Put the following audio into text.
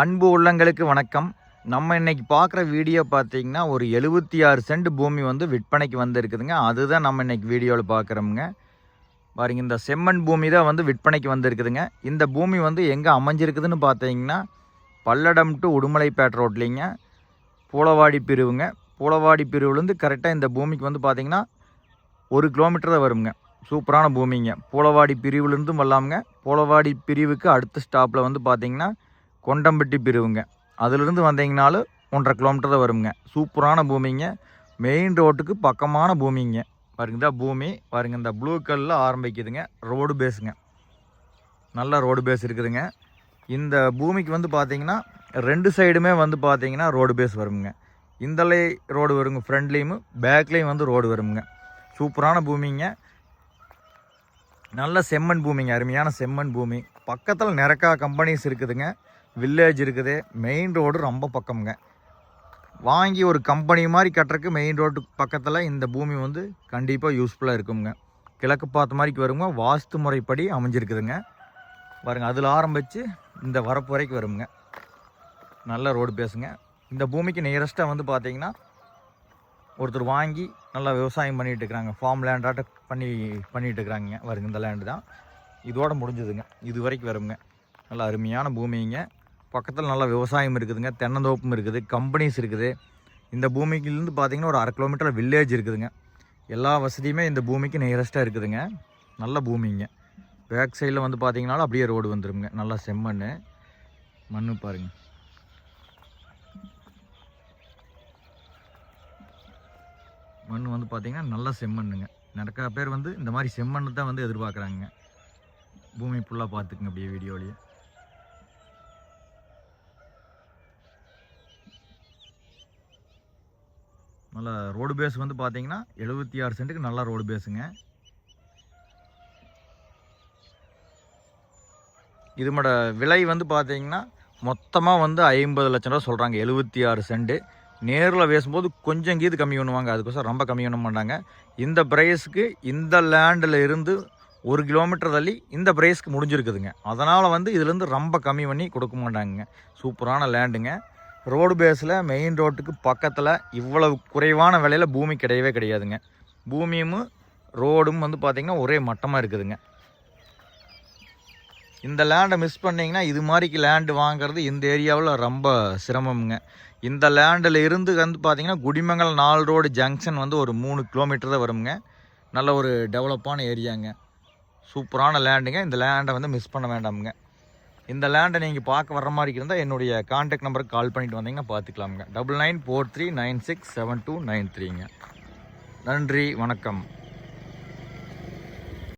அன்பு உள்ளங்களுக்கு வணக்கம். நம்ம இன்னைக்கு பார்க்குற வீடியோ பார்த்தீங்கன்னா ஒரு எழுபத்தி ஆறு சென்ட் பூமி வந்து விற்பனைக்கு வந்திருக்குதுங்க. அதுதான் நம்ம இன்னைக்கு வீடியோவில் பார்க்குறோமுங்க. பாருங்க இந்த செம்மண் பூமி தான் வந்து விற்பனைக்கு வந்திருக்குதுங்க. இந்த பூமி வந்து எங்கே அமைஞ்சிருக்குதுன்னு பார்த்தீங்கன்னா பல்லடம் டு உடுமலைப்பேட் ரோட்லிங்க. பூளவாடி பிரிவுங்க. பூளவாடி பிரிவுலேருந்து கரெக்டாக இந்த பூமிக்கு வந்து பார்த்தீங்கன்னா ஒரு கிலோமீட்டர் தான் வருங்க. சூப்பரான பூமிங்க. பூளவாடி பிரிவுலேருந்தும் வரலாமுங்க. பூளவாடி பிரிவுக்கு அடுத்த ஸ்டாப்பில் வந்து பார்த்தீங்கன்னா கொண்டம்பட்டி பிரிவுங்க. அதிலிருந்து வந்தீங்கனாலும் ஒன்றரை கிலோமீட்டர் தான் வருங்க. சூப்பரான பூமிங்க. மெயின் ரோட்டுக்கு பக்கமான பூமிங்க. பாருங்க இந்த பூமி பாருங்க இந்த ப்ளூ கல்லில் ஆரம்பிக்குதுங்க. ரோடு பேஸுங்க நல்ல ரோடு பேஸ் இருக்குதுங்க. இந்த பூமிக்கு வந்து பார்த்தீங்கன்னா ரெண்டு சைடுமே வந்து பார்த்தீங்கன்னா ரோடு பேஸ் வருங்க. இந்தலை ரோடு வருங்க ஃப்ரண்ட்லேயும் பேக்லேயும் வந்து ரோடு வருங்க. சூப்பரான பூமிங்க. நல்ல செம்மண் பூமிங்க அருமையான செம்மண் பூமி. பக்கத்தில் நிறக்கா கம்பெனிஸ் இருக்குதுங்க. வில்லேஜ் இருக்குது. மெயின் ரோடு ரொம்ப பக்கம்ங்க. வாங்கி ஒரு கம்பெனி மாதிரி கட்டுறதுக்கு மெயின் ரோடு பக்கத்தில் இந்த பூமி வந்து கண்டிப்பாக யூஸ்ஃபுல்லாக இருக்குங்க. கிழக்கு பார்த்த மாதிரிக்கு வருங்க. வாஸ்து முறைப்படி அமைஞ்சிருக்குதுங்க. பாருங்கள் அதில் ஆரம்பித்து இந்த வரப்பு வரைக்கும் வருங்க. நல்ல ரோடு பேசுங்க இந்த பூமிக்கு நியரஸ்ட்டாக வந்து பார்த்தீங்கன்னா ஒருத்தர் வாங்கி நல்லா விவசாயம் பண்ணிகிட்டு இருக்கிறாங்க ஃபார்ம் லேண்டாட்ட பண்ணி பண்ணிகிட்டு இருக்கிறாங்க வருங்க இந்த லேண்டு தான். இதோடு முடிஞ்சதுங்க. இது வரைக்கும் வருங்க. நல்ல அருமையான பூமிங்க. பக்கத்தில் நல்லா விவசாயம் இருக்குதுங்க தென்னந்தோப்பும் இருக்குது கம்பெனிஸ் இருக்குது. இந்த பூமிக்கிலேருந்து பார்த்தீங்கன்னா ஒரு அரை கிலோமீட்டர் வில்லேஜ் இருக்குதுங்க. எல்லா வசதியுமே இந்த பூமிக்கு நியரஸ்ட்டாக இருக்குதுங்க. நல்ல பூமிங்க. பேக் சைடில் வந்து பார்த்தீங்கனாலும் அப்படியே ரோடு வந்துடுங்க நல்லா செம்மண் மண் பாருங்க. மண் வந்து பார்த்திங்கன்னா நல்ல செம்மண்ணுங்க. நிறைய பேர் வந்து இந்த மாதிரி செம்மண்ணு தான் வந்து எதிர்பார்க்குறாங்க. பூமி ஃபுல்லாக பார்த்துக்குங்க அப்படியே வீடியோலேயே நல்ல ரோடு பேஸ் வந்து பார்த்தீங்கன்னா எழுபத்தி ஆறு சென்ட்டுக்கு நல்லா ரோடு பேஸுங்க இதோட விலை வந்து பார்த்தீங்கன்னா மொத்தமாக வந்து ஐம்பது லட்சம் ரூபா சொல்கிறாங்க எழுபத்தி ஆறு சென்ட்டு நேரில் பேசும்போது கொஞ்சம் கீது கம்மி பண்ணுவாங்க அதுக்கோசரம் ரொம்ப கம்மி பண்ண மாட்டாங்க. இந்த ப்ரைஸுக்கு இந்த லேண்டில் இருந்து ஒரு கிலோமீட்டர் தள்ளி இந்த ப்ரைஸ்க்கு முடிஞ்சிருக்குதுங்க. அதனால் வந்து இதுலேருந்து ரொம்ப கம்மி பண்ணி கொடுக்க மாட்டாங்க சூப்பரான லேண்டுங்க ரோடு பேஸில் மெயின் ரோட்டுக்கு பக்கத்தில் இவ்வளவு குறைவான விலையில் பூமி கிடையவே கிடையாதுங்க. பூமியும் ரோடும் வந்து பார்த்திங்கன்னா ஒரே மட்டமாக இருக்குதுங்க. இந்த லேண்டை மிஸ் பண்ணிங்கன்னா இது மாதிரிக்கு லேண்டு வாங்குறது இந்த ஏரியாவில் ரொம்ப சிரமம்ங்க. இந்த லேண்டில் இருந்து வந்து பார்த்திங்கன்னா குடிமங்கலம் நாலு ரோடு ஜங்ஷன் வந்து ஒரு மூணு கிலோமீட்டர் தான் வருங்க நல்ல ஒரு டெவலப்பான ஏரியாங்க சூப்பரான லேண்டுங்க இந்த லேண்டை வந்து மிஸ் பண்ண வேண்டாமுங்க. இந்த லேண்டை நீங்கள் பார்க்க வர்ற மாதிரி இருந்தால் என்னுடைய கான்டாக்ட் நம்பருக்கு கால் பண்ணிட்டு வந்தீங்கன்னா பார்த்துக்கலாமுங்க. Double nine four three nine six seven two nine த்ரீங்க நன்றி வணக்கம்.